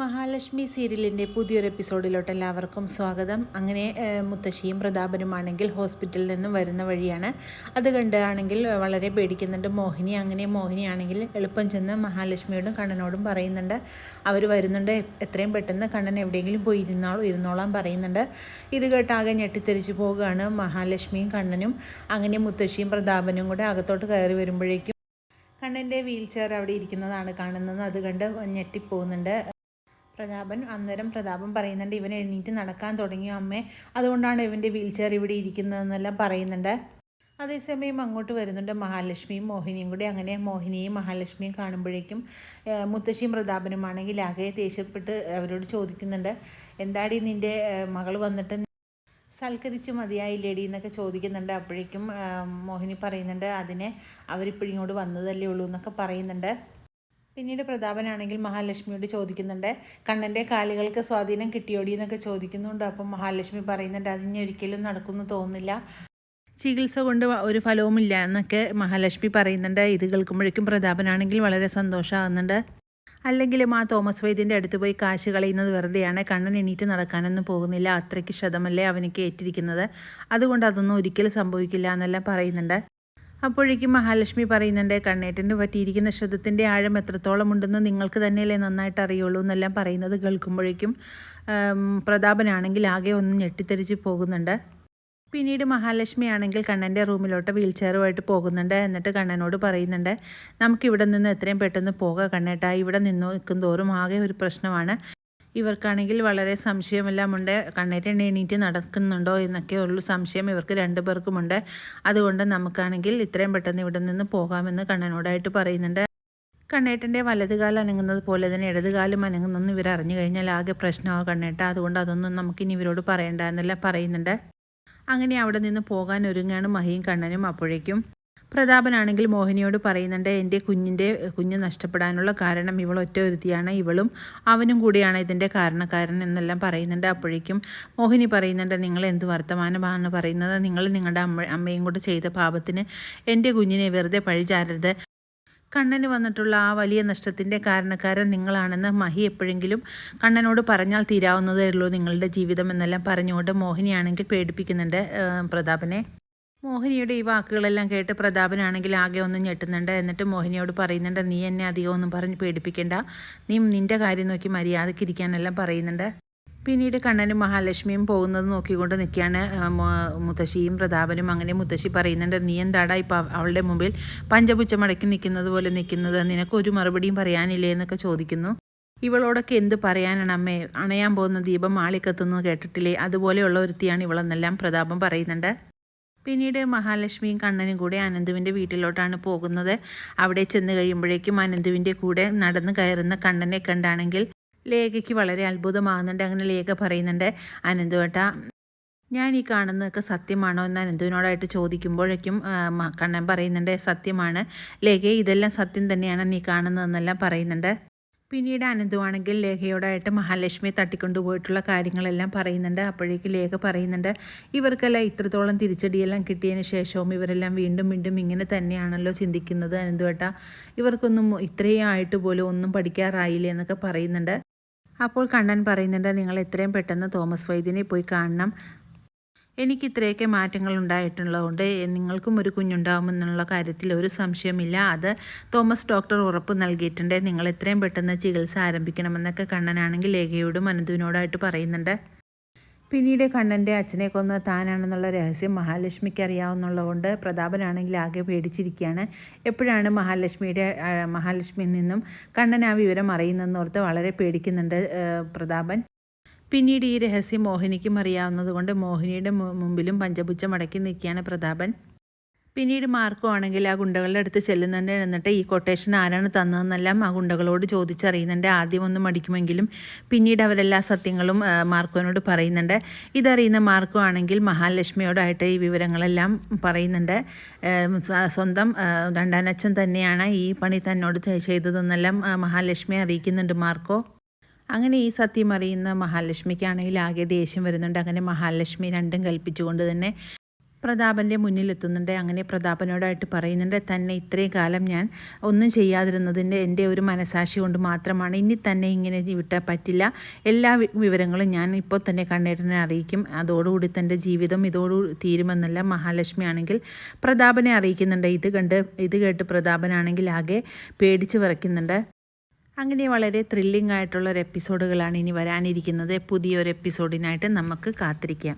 മഹാലക്ഷ്മി സീരിയലിന്റെ പുതിയൊരു എപ്പിസോഡിലോട്ട് എല്ലാവർക്കും സ്വാഗതം. അങ്ങനെ മുത്തശ്ശിയും പ്രതാപനുമാണെങ്കിൽ ഹോസ്പിറ്റലിൽ നിന്നും വരുന്ന വഴിയാണ്. അത് കണ്ടാണെങ്കിൽ വളരെ പേടിക്കുന്നുണ്ട്. മോഹിനി അങ്ങനെ മോഹിനിയാണെങ്കിൽ എളുപ്പം ചെന്ന് മഹാലക്ഷ്മിയോടും കണ്ണനോടും പറയുന്നുണ്ട്. അവർ വരുന്നുണ്ട്. എത്രയും പെട്ടെന്ന് കണ്ണൻ എവിടെയെങ്കിലും പോയി ഇരുന്നാളും ഇരുന്നോളാൻ പറയുന്നുണ്ട്. ഇത് കേട്ടാകെ ഞെട്ടിത്തെറിച്ച് പോവുകയാണ് മഹാലക്ഷ്മിയും കണ്ണനും. അങ്ങനെ മുത്തശ്ശിയും പ്രതാപനും കൂടെ അകത്തോട്ട് കയറി വരുമ്പോഴേക്കും കണ്ണന്റെ വീൽ ചെയർ അവിടെ ഇരിക്കുന്നതാണ് കാണുന്നത്. അത് കണ്ട് ഞെട്ടിപ്പോകുന്നുണ്ട്. പ്രതാപൻ അന്നേരം പ്രതാപൻ പറയുന്നുണ്ട് ഇവൻ എണീറ്റ് നടക്കാൻ തുടങ്ങിയ അമ്മേ? അതുകൊണ്ടാണ് ഇവന്റെ വീൽ ചെയർ ഇവിടെ ഇരിക്കുന്നതെന്നെല്ലാം പറയുന്നുണ്ട്. അതേസമയം അങ്ങോട്ട് വരുന്നുണ്ട് മഹാലക്ഷ്മിയും മോഹിനിയും കൂടി. അങ്ങനെ മോഹിനിയും മഹാലക്ഷ്മിയും കാണുമ്പോഴേക്കും മുത്തശ്ശിയും പ്രതാപനുമാണെങ്കിൽ ആകെ ദേഷ്യപ്പെട്ട് അവരോട് ചോദിക്കുന്നുണ്ട് എന്താടി നിന്റെ മകൾ വന്നിട്ട് സൽക്കരിച്ച് മതിയായില്ലേടി? എന്നൊക്കെ ചോദിക്കുന്നുണ്ട്. അപ്പോഴേക്കും മോഹിനി പറയുന്നുണ്ട് അതിനെ അവരിപ്പോഴിങ്ങോട്ട് വന്നതല്ലേ ഉള്ളൂ എന്നൊക്കെ പറയുന്നുണ്ട്. പിന്നീട് പ്രതാപനാണെങ്കിൽ മഹാലക്ഷ്മിയോട് ചോദിക്കുന്നുണ്ട് കണ്ണന്റെ കാലുകൾക്ക് സ്വാധീനം കിട്ടിയോടി? എന്നൊക്കെ ചോദിക്കുന്നുണ്ട്. അപ്പം മഹാലക്ഷ്മി പറയുന്നുണ്ട് അതിന് ഒരിക്കലും നടക്കുമെന്ന് തോന്നുന്നില്ല. ചികിത്സ കൊണ്ട് ഒരു ഫലവുമില്ല എന്നൊക്കെ മഹാലക്ഷ്മി പറയുന്നുണ്ട്. ഇത് കേൾക്കുമ്പോഴേക്കും പ്രതാപനാണെങ്കിൽ വളരെ സന്തോഷമാകുന്നുണ്ട് അല്ലെങ്കിലും ആ തോമസ് വൈദ്യന്റെ അടുത്ത് പോയി കാശ് കളയുന്നത് വെറുതെയാണ്. കണ്ണൻ എണീറ്റ് നടക്കാനൊന്നും പോകുന്നില്ല. അത്രയ്ക്ക് ക്ഷതമല്ലേ അവനിക്ക് ഏറ്റിരിക്കുന്നത് അതുകൊണ്ട് അതൊന്നും ഒരിക്കലും സംഭവിക്കില്ല എന്നെല്ലാം പറയുന്നുണ്ട്. അപ്പോഴേക്കും മഹാലക്ഷ്മി പറയുന്നുണ്ട് കണ്ണേറ്റന് പറ്റിയിരിക്കുന്ന ശബ്ദത്തിന്റെ ആഴം എത്രത്തോളം ഉണ്ടെന്ന് നിങ്ങൾക്ക് തന്നെയല്ലേ നന്നായിട്ട് അറിയുള്ളൂ എന്നെല്ലാം പറയുന്നത് കേൾക്കുമ്പോഴേക്കും പ്രതാപനാണെങ്കിൽ ആകെ ഒന്ന് ഞെട്ടിത്തെറിച്ച് പോകുന്നുണ്ട്. പിന്നീട് മഹാലക്ഷ്മി ആണെങ്കിൽ കണ്ണന്റെ റൂമിലോട്ട് വീൽ ചെയറുമായിട്ട് പോകുന്നുണ്ട്. എന്നിട്ട് കണ്ണനോട് പറയുന്നുണ്ട് നമുക്കിവിടെ നിന്ന് എത്രയും പെട്ടെന്ന് പോകാം കണ്ണേട്ടാ. ഇവിടെ നിന്ന് നിൽക്കും തോറും ആകെ ഒരു പ്രശ്നമാണ്. ഇവർക്കാണെങ്കിൽ വളരെ സംശയമെല്ലാം ഉണ്ട് കണ്ണേറ്റൻ എണീറ്റ് നടക്കുന്നുണ്ടോ എന്നൊക്കെ ഉള്ളു സംശയം ഇവർക്ക് രണ്ടു പേർക്കുമുണ്ട്. അതുകൊണ്ട് നമുക്കാണെങ്കിൽ ഇത്രയും പെട്ടെന്ന് ഇവിടെ നിന്ന് പോകാമെന്ന് കണ്ണനോടായിട്ട് പറയുന്നുണ്ട്. കണ്ണേട്ടന്റെ വലതുകാലം അനങ്ങുന്നത് പോലെ തന്നെ ഇടതുകാലം അനങ്ങുന്നെന്ന് ഇവർ അറിഞ്ഞു കഴിഞ്ഞാൽ ആകെ പ്രശ്നമാകും കണ്ണേട്ട. അതുകൊണ്ട് അതൊന്നും നമുക്കിനി ഇവരോട് പറയണ്ട എന്നല്ല പറയുന്നുണ്ട്. അങ്ങനെ അവിടെ നിന്ന് പോകാൻ ഒരുങ്ങാണ് മഹിയും കണ്ണനും അപ്പോഴേക്കും. പ്രതാപനാണെങ്കിൽ മോഹിനിയോട് പറയുന്നുണ്ട് എന്റെ കുഞ്ഞിന്റെ കുഞ്ഞ് നഷ്ടപ്പെടാനുള്ള കാരണം ഇവൾ ഒറ്റ ഒരുത്തിയാണ്. ഇവളും അവനും കൂടിയാണ് ഇതിന്റെ കാരണക്കാരൻ എന്നെല്ലാം പറയുന്നുണ്ട്. അപ്പോഴേക്കും മോഹിനി പറയുന്നുണ്ട് നിങ്ങൾ എന്ത് വർത്തമാനമാണ് പറയുന്നത്? നിങ്ങൾ നിങ്ങളുടെ അമ്മ അമ്മയും കൂടെ ചെയ്ത പാപത്തിന് എന്റെ കുഞ്ഞിനെ വെറുതെ പഴിചാരരുത്. കണ്ണന് വന്നിട്ടുള്ള ആ വലിയ നഷ്ടത്തിന്റെ കാരണക്കാരൻ നിങ്ങളാണെന്ന് മഹി എപ്പോഴെങ്കിലും കണ്ണനോട് പറഞ്ഞാൽ തീരാവുന്നതേ ഉള്ളൂ നിങ്ങളുടെ ജീവിതം എന്നെല്ലാം പറഞ്ഞുകൊണ്ട് മോഹിനിയാണെങ്കിൽ പേടിപ്പിക്കുന്നുണ്ട് പ്രതാപനെ. മോഹിനിയുടെ ഈ വാക്കുകളെല്ലാം കേട്ട് പ്രതാപനാണെങ്കിൽ ആകെ ഒന്നും ഞെട്ടുന്നുണ്ട്. എന്നിട്ട് മോഹിനിയോട് പറയുന്നുണ്ട് നീ എന്നെ അധികം ഒന്നും പറഞ്ഞ് പേടിപ്പിക്കണ്ട. നീ നിന്റെ കാര്യം നോക്കി മര്യാദക്കിരിക്കാനെല്ലാം പറയുന്നുണ്ട്. പിന്നീട് കണ്ണനും മഹാലക്ഷ്മിയും പോകുന്നത് നോക്കിക്കൊണ്ട് നിൽക്കുകയാണ് മുത്തശ്ശിയും പ്രതാപനും. അങ്ങനെ മുത്തശ്ശി പറയുന്നുണ്ട് നീ എന്താടാ ഇപ്പം അവളുടെ മുമ്പിൽ പഞ്ചപുച്ച മടക്കി നിൽക്കുന്നത് പോലെ നിൽക്കുന്നത്? നിനക്ക് ഒരു മറുപടിയും പറയാനില്ലേ? എന്നൊക്കെ ചോദിക്കുന്നു. ഇവളോടൊക്കെ എന്ത് പറയാനാണ് അമ്മേ? അണയാൻ പോകുന്ന ദീപം ആളിക്കത്തുന്നു കേട്ടിട്ടില്ലേ? അതുപോലെയുള്ള ഒരുത്തിയാണ് ഇവളെന്നെല്ലാം പ്രതാപം പറയുന്നുണ്ട്. പിന്നീട് മഹാലക്ഷ്മിയും കണ്ണനും കൂടെ അനന്തുവിന്റെ വീട്ടിലോട്ടാണ് പോകുന്നത്. അവിടെ ചെന്ന് കഴിയുമ്പോഴേക്കും അനന്തുവിന്റെ കൂടെ നടന്ന് കയറുന്ന കണ്ണനെ കണ്ടാണെങ്കിൽ ലേഖയ്ക്ക് വളരെ അത്ഭുതമാകുന്നുണ്ട്. അങ്ങനെ ലേഖ പറയുന്നുണ്ട് അനന്തുവേട്ട ഞാൻ ഈ കാണുന്നതൊക്കെ സത്യമാണോ? എന്ന് അനന്തുവിനോടായിട്ട് ചോദിക്കുമ്പോഴേക്കും കണ്ണൻ പറയുന്നുണ്ട് സത്യമാണ്. ലേഖ ഇതെല്ലാം സത്യം തന്നെയാണ് നീ കാണുന്നതെന്നെല്ലാം പറയുന്നുണ്ട്. പിന്നീട് അനന്തുവാണെങ്കിൽ ലേഖയോടായിട്ട് മഹാലക്ഷ്മിയെ തട്ടിക്കൊണ്ടുപോയിട്ടുള്ള കാര്യങ്ങളെല്ലാം പറയുന്നുണ്ട്. അപ്പോഴേക്ക് ലേഖ പറയുന്നുണ്ട് ഇവർക്കെല്ലാം ഇത്രത്തോളം തിരിച്ചടിയെല്ലാം കിട്ടിയതിന് ശേഷവും ഇവരെല്ലാം വീണ്ടും വീണ്ടും ഇങ്ങനെ തന്നെയാണല്ലോ ചിന്തിക്കുന്നത് അനന്തുവേട്ട. ഇവർക്കൊന്നും ഇത്രയും ആയിട്ട് പോലും ഒന്നും പഠിക്കാറായില്ലേ എന്നൊക്കെ പറയുന്നുണ്ട്. അപ്പോൾ കണ്ണൻ പറയുന്നുണ്ട് നിങ്ങൾ എത്രയും പെട്ടെന്ന് തോമസ് വൈദ്യനെ പോയി കാണണം. എനിക്ക് ഇത്രയൊക്കെ മാറ്റങ്ങൾ ഉണ്ടായിട്ടുള്ളതുകൊണ്ട് നിങ്ങൾക്കും ഒരു കുഞ്ഞുണ്ടാവുമെന്നുള്ള കാര്യത്തിൽ ഒരു സംശയമില്ല. അത് തോമസ് ഡോക്ടർ ഉറപ്പ് നൽകിയിട്ടുണ്ട്. നിങ്ങൾ എത്രയും പെട്ടെന്ന് ചികിത്സ ആരംഭിക്കണമെന്നൊക്കെ കണ്ണനാണെങ്കിൽ ലേഖയോടും അനന്തുവിനോടായിട്ട് പറയുന്നുണ്ട്. പിന്നീട് കണ്ണന്റെ അച്ഛനെ കൊന്ന് താനാണെന്നുള്ള രഹസ്യം മഹാലക്ഷ്മിക്ക് അറിയാവുന്നതുകൊണ്ട് പ്രതാപനാണെങ്കിൽ ആകെ പേടിച്ചിരിക്കുകയാണ്. എപ്പോഴാണ് മഹാലക്ഷ്മിയുടെ മഹാലക്ഷ്മിയിൽ നിന്നും കണ്ണൻ ആ വിവരം അറിയുന്നതെന്നോർത്ത് വളരെ പേടിക്കുന്നുണ്ട് പ്രതാപൻ. പിന്നീട് ഈ രഹസ്യം മോഹിനിക്കും അറിയാവുന്നതുകൊണ്ട് മോഹിനിയുടെ മുമ്പിലും പഞ്ചപുച്ച മടക്കി നിൽക്കുകയാണ് പ്രതാപൻ. പിന്നീട് മാർക്കോ ആണെങ്കിൽ ആ ഗുണ്ടകളുടെ അടുത്ത് ചെല്ലുന്നുണ്ട്. എന്നിട്ട് ഈ കൊട്ടേഷൻ ആരാണ് തന്നതെന്നെല്ലാം ആ ഗുണ്ടകളോട് ചോദിച്ചറിയുന്നുണ്ട്. ആദ്യം ഒന്ന് മടിക്കുമെങ്കിലും പിന്നീട് അവരെല്ലാ സത്യങ്ങളും മാർക്കോനോട് പറയുന്നുണ്ട്. ഇതറിയുന്ന മാർക്കോ ആണെങ്കിൽ മഹാലക്ഷ്മിയോടായിട്ട് ഈ വിവരങ്ങളെല്ലാം പറയുന്നുണ്ട്. സ്വന്തം രണ്ടാനച്ഛൻ തന്നെയാണ് ഈ പണി തന്നോട് ചെയ്തതെന്നെല്ലാം മഹാലക്ഷ്മി അറിയിക്കുന്നുണ്ട് മാർക്കോ. അങ്ങനെ ഈ സത്യം അറിയുന്ന മഹാലക്ഷ്മിക്കാണെങ്കിൽ ആകെ ദേഷ്യം വരുന്നുണ്ട്. അങ്ങനെ മഹാലക്ഷ്മി രണ്ടും കൽപ്പിച്ചുകൊണ്ട് തന്നെ പ്രതാപന്റെ മുന്നിലെത്തുന്നുണ്ട്. അങ്ങനെ പ്രതാപനോടായിട്ട് പറയുന്നുണ്ട് തന്നെ ഇത്രയും കാലം ഞാൻ ഒന്നും ചെയ്യാതിരുന്നതിന്റെ എന്റെ ഒരു മനസാക്ഷി കൊണ്ട് മാത്രമാണ് ഇനി തന്നെ ഇങ്ങനെ വിട്ടാൽ പറ്റില്ല. എല്ലാ വിവരങ്ങളും ഞാൻ ഇപ്പോൾ തന്നെ കണ്ണേട്ടനെ അറിയിക്കും. അതോടുകൂടി തന്റെ ജീവിതം ഇതോടുകൂടി തീരുമെന്നല്ല മഹാലക്ഷ്മി ആണെങ്കിൽ പ്രതാപനെ അറിയിക്കുന്നുണ്ട്. ഇത് കണ്ട് ഇത് കേട്ട് പ്രതാപനാണെങ്കിൽ ആകെ പേടിച്ച് വിറയ്ക്കുന്നുണ്ട്. അങ്ങനെ വളരെ ത്രില്ലിംഗ് ആയിട്ടുള്ള ഒരു എപ്പിസോഡുകളാണ് ഇനി വരാനിരിക്കുന്നത്. പുതിയൊരു എപ്പിസോഡിനായിട്ട് നമുക്ക് കാത്തിരിക്കാം.